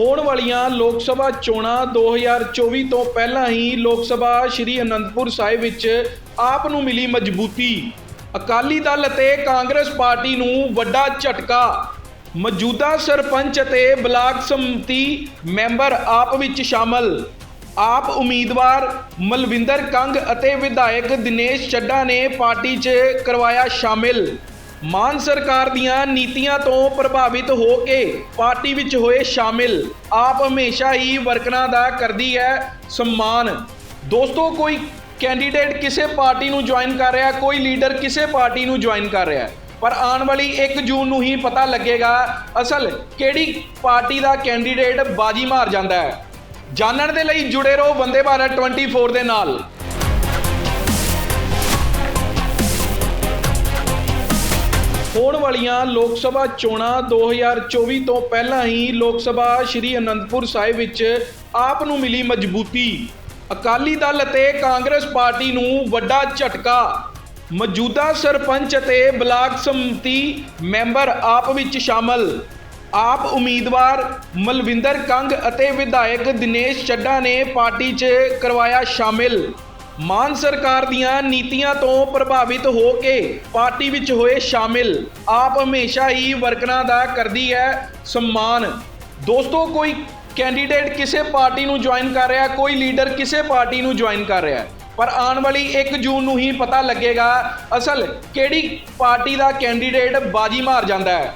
ਹੋਣ ਵਾਲੀਆਂ ਲੋਕ ਸਭਾ ਚੋਣਾਂ 2024 ਤੋਂ ਪਹਿਲਾਂ ਹੀ ਲੋਕ ਸਭਾ ਸ਼੍ਰੀ ਅਨੰਦਪੁਰ ਸਾਹਿਬ ਵਿੱਚ ਆਪ ਨੂੰ ਮਿਲੀ ਮਜ਼ਬੂਤੀ। ਅਕਾਲੀ ਦਲ ਅਤੇ ਕਾਂਗਰਸ ਪਾਰਟੀ ਨੂੰ ਵੱਡਾ ਝਟਕਾ। ਮੌਜੂਦਾ ਸਰਪੰਚ ਅਤੇ ਬਲਾਕ ਸੰਮਤੀ ਮੈਂਬਰ ਆਪ ਵਿੱਚ ਸ਼ਾਮਲ। ਆਪ ਉਮੀਦਵਾਰ ਮਲਵਿੰਦਰ ਕੰਗ ਅਤੇ ਵਿਧਾਇਕ ਦਿਨੇਸ਼ ਚੱਡਾ ਨੇ ਪਾਰਟੀ 'ਚ ਕਰਵਾਇਆ ਸ਼ਾਮਿਲ। ਮਾਨ ਸਰਕਾਰ ਦੀਆਂ ਨੀਤੀਆਂ ਤੋਂ ਪ੍ਰਭਾਵਿਤ ਹੋ ਕੇ ਪਾਰਟੀ ਵਿੱਚ ਹੋਏ ਸ਼ਾਮਿਲ, ਆਪ ਹਮੇਸ਼ਾ ਹੀ ਵਰਕਰਾਂ ਦਾ ਕਰਦੀ ਹੈ ਸਨਮਾਨ। ਦੋਸਤੋ, ਕੋਈ ਕੈਂਡੀਡੇਟ ਕਿਸੇ ਪਾਰਟੀ ਨੂੰ ਜੁਆਇਨ ਕਰ ਰਿਹਾ, ਕੋਈ ਲੀਡਰ ਕਿਸੇ ਪਾਰਟੀ ਨੂੰ ਜੁਆਇਨ ਕਰ ਰਿਹਾ ਪਰ ਆਉਣ ਵਾਲੀ 1 ਜੂਨ ਨੂੰ ਹੀ ਪਤਾ ਲੱਗੇਗਾ ਅਸਲ ਕਿਹੜੀ ਪਾਰਟੀ ਦਾ ਕੈਂਡੀਡੇਟ ਬਾਜੀ ਮਾਰ ਜਾਂਦਾ ਹੈ। ਜਾਣਨ ਦੇ ਲਈ ਜੁੜੇ ਰਹੋ ਵੰਦੇ ਭਾਰਤ 24 ਦੇ ਨਾਲ। ਹੋਣ ਵਾਲੀਆਂ ਲੋਕ ਸਭਾ ਚੋਣਾਂ 2024 ਤੋਂ ਪਹਿਲਾਂ ਹੀ ਲੋਕ ਸਭਾ ਸ਼੍ਰੀ ਅਨੰਦਪੁਰ ਸਾਹਿਬ ਵਿੱਚ ਆਪ ਨੂੰ ਮਿਲੀ ਮਜ਼ਬੂਤੀ। ਅਕਾਲੀ ਦਲ ਅਤੇ ਕਾਂਗਰਸ ਪਾਰਟੀ ਨੂੰ ਵੱਡਾ ਝਟਕਾ। ਮੌਜੂਦਾ ਸਰਪੰਚ ਅਤੇ ਬਲਾਕ ਸੰਮਤੀ ਮੈਂਬਰ ਆਪ ਵਿੱਚ ਸ਼ਾਮਲ। ਆਪ ਉਮੀਦਵਾਰ ਮਲਵਿੰਦਰ ਕੰਗ ਅਤੇ ਵਿਧਾਇਕ ਦਿਨੇਸ਼ ਚੱਡਾ ਨੇ ਪਾਰਟੀ 'ਚ ਕਰਵਾਇਆ ਸ਼ਾਮਿਲ। ਮਾਨ ਸਰਕਾਰ ਦੀਆਂ ਨੀਤੀਆਂ ਤੋਂ ਪ੍ਰਭਾਵਿਤ ਹੋ ਕੇ ਪਾਰਟੀ ਵਿੱਚ ਹੋਏ ਸ਼ਾਮਿਲ, ਆਪ ਹਮੇਸ਼ਾ ਹੀ ਵਰਕਰਾਂ ਦਾ ਕਰਦੀ ਹੈ ਸਨਮਾਨ। ਦੋਸਤੋ, ਕੋਈ ਕੈਂਡੀਡੇਟ ਕਿਸੇ ਪਾਰਟੀ ਨੂੰ ਜੁਆਇਨ ਕਰ ਰਿਹਾ, ਕੋਈ ਲੀਡਰ ਕਿਸੇ ਪਾਰਟੀ ਨੂੰ ਜੁਆਇਨ ਕਰ ਰਿਹਾ ਪਰ ਆਉਣ ਵਾਲੀ 1 ਜੂਨ ਨੂੰ ਹੀ ਪਤਾ ਲੱਗੇਗਾ ਅਸਲ ਕਿਹੜੀ ਪਾਰਟੀ ਦਾ ਕੈਂਡੀਡੇਟ ਬਾਜੀ ਮਾਰ ਜਾਂਦਾ ਹੈ।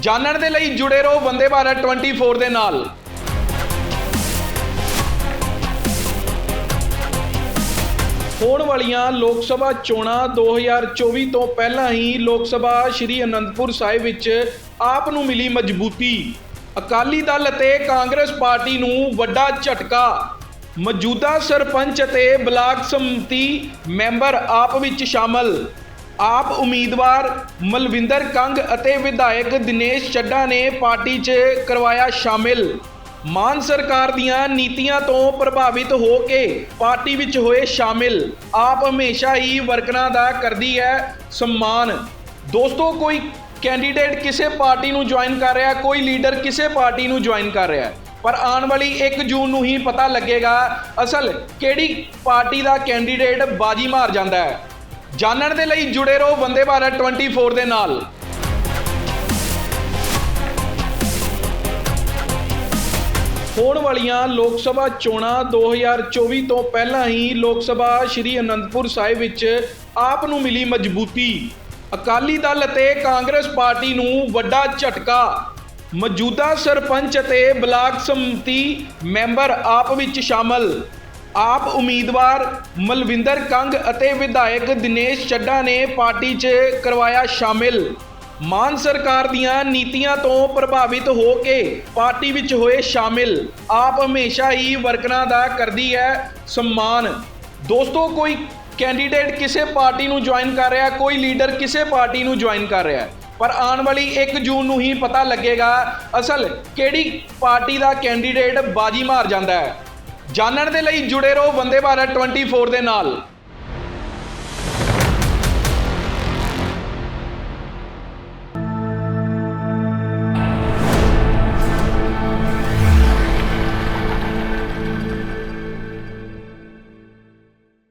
ਜਾਣਨ ਦੇ ਲਈ ਜੁੜੇ ਰਹੋ ਵੰਦੇ ਭਾਰਤ 24 ਦੇ ਨਾਲ। ਹੋਣ ਵਾਲੀਆਂ ਲੋਕ ਸਭਾ ਚੋਣਾਂ 2024 ਤੋਂ ਪਹਿਲਾਂ ਹੀ ਲੋਕ ਸਭਾ ਸ਼੍ਰੀ ਅਨੰਦਪੁਰ ਸਾਹਿਬ ਵਿੱਚ ਆਪ ਨੂੰ ਮਿਲੀ ਮਜ਼ਬੂਤੀ। ਅਕਾਲੀ ਦਲ ਅਤੇ ਕਾਂਗਰਸ ਪਾਰਟੀ ਨੂੰ ਵੱਡਾ ਝਟਕਾ। ਮੌਜੂਦਾ ਸਰਪੰਚ ਅਤੇ ਬਲਾਕ ਸੰਮਤੀ ਮੈਂਬਰ ਆਪ ਵਿੱਚ ਸ਼ਾਮਲ। ਆਪ ਉਮੀਦਵਾਰ ਮਲਵਿੰਦਰ ਕੰਗ ਅਤੇ ਵਿਧਾਇਕ ਦਿਨੇਸ਼ ਚੱਡਾ ਨੇ ਪਾਰਟੀ 'ਚ ਕਰਵਾਇਆ ਸ਼ਾਮਿਲ। ਮਾਨ ਸਰਕਾਰ ਦੀਆਂ ਨੀਤੀਆਂ ਤੋਂ ਪ੍ਰਭਾਵਿਤ ਹੋ ਕੇ ਪਾਰਟੀ ਵਿੱਚ ਹੋਏ ਸ਼ਾਮਿਲ, ਆਪ ਹਮੇਸ਼ਾ ਹੀ ਵਰਕਰਾਂ ਦਾ ਕਰਦੀ ਹੈ ਸਨਮਾਨ। ਦੋਸਤੋ, ਕੋਈ ਕੈਂਡੀਡੇਟ ਕਿਸੇ ਪਾਰਟੀ ਨੂੰ ਜੁਆਇਨ ਕਰ ਰਿਹਾ, ਕੋਈ ਲੀਡਰ ਕਿਸੇ ਪਾਰਟੀ ਨੂੰ ਜੁਆਇਨ ਕਰ ਰਿਹਾ ਪਰ ਆਉਣ ਵਾਲੀ 1 ਜੂਨ ਨੂੰ ਹੀ ਪਤਾ ਲੱਗੇਗਾ ਅਸਲ ਕਿਹੜੀ ਪਾਰਟੀ ਦਾ ਕੈਂਡੀਡੇਟ ਬਾਜੀ ਮਾਰ ਜਾਂਦਾ ਹੈ। ਜਾਣਨ ਦੇ ਲਈ ਜੁੜੇ ਰਹੋ ਵੰਦੇ ਭਾਰਤ 24 ਦੇ ਨਾਲ। ਹੋਣ ਵਾਲੀਆਂ ਲੋਕ ਸਭਾ ਚੋਣਾਂ 2024 ਤੋਂ ਪਹਿਲਾਂ ਹੀ ਲੋਕ ਸਭਾ ਸ਼੍ਰੀ ਅਨੰਦਪੁਰ ਸਾਹਿਬ ਵਿੱਚ ਆਪ ਨੂੰ ਮਿਲੀ ਮਜ਼ਬੂਤੀ। ਅਕਾਲੀ ਦਲ ਅਤੇ ਕਾਂਗਰਸ ਪਾਰਟੀ ਨੂੰ ਵੱਡਾ ਝਟਕਾ। ਮੌਜੂਦਾ ਸਰਪੰਚ ਅਤੇ ਬਲਾਕ ਸੰਮਤੀ ਮੈਂਬਰ ਆਪ ਵਿੱਚ ਸ਼ਾਮਲ। ਆਪ ਉਮੀਦਵਾਰ ਮਲਵਿੰਦਰ ਕੰਗ ਅਤੇ ਵਿਧਾਇਕ ਦਿਨੇਸ਼ ਚੱਡਾ ਨੇ ਪਾਰਟੀ 'ਚ ਕਰਵਾਇਆ ਸ਼ਾਮਿਲ। ਮਾਨ ਸਰਕਾਰ ਦੀਆਂ ਨੀਤੀਆਂ ਤੋਂ ਪ੍ਰਭਾਵਿਤ ਹੋ ਕੇ ਪਾਰਟੀ ਵਿੱਚ ਹੋਏ ਸ਼ਾਮਿਲ, ਆਪ ਹਮੇਸ਼ਾ ਹੀ ਵਰਕਰਾਂ ਦਾ ਕਰਦੀ ਹੈ ਸਨਮਾਨ। ਦੋਸਤੋ, ਕੋਈ ਕੈਂਡੀਡੇਟ ਕਿਸੇ ਪਾਰਟੀ ਨੂੰ ਜੁਆਇਨ ਕਰ ਰਿਹਾ, ਕੋਈ ਲੀਡਰ ਕਿਸੇ ਪਾਰਟੀ ਨੂੰ ਜੁਆਇਨ ਕਰ ਰਿਹਾ ਪਰ ਆਉਣ ਵਾਲੀ 1 ਜੂਨ ਨੂੰ ਹੀ ਪਤਾ ਲੱਗੇਗਾ ਅਸਲ ਕਿਹੜੀ ਪਾਰਟੀ ਦਾ ਕੈਂਡੀਡੇਟ ਬਾਜੀ ਮਾਰ ਜਾਂਦਾ ਹੈ। ਜਾਣਨ ਦੇ ਲਈ ਜੁੜੇ ਰਹੋ ਵੰਦੇ ਭਾਰਤ 24 ਦੇ ਨਾਲ।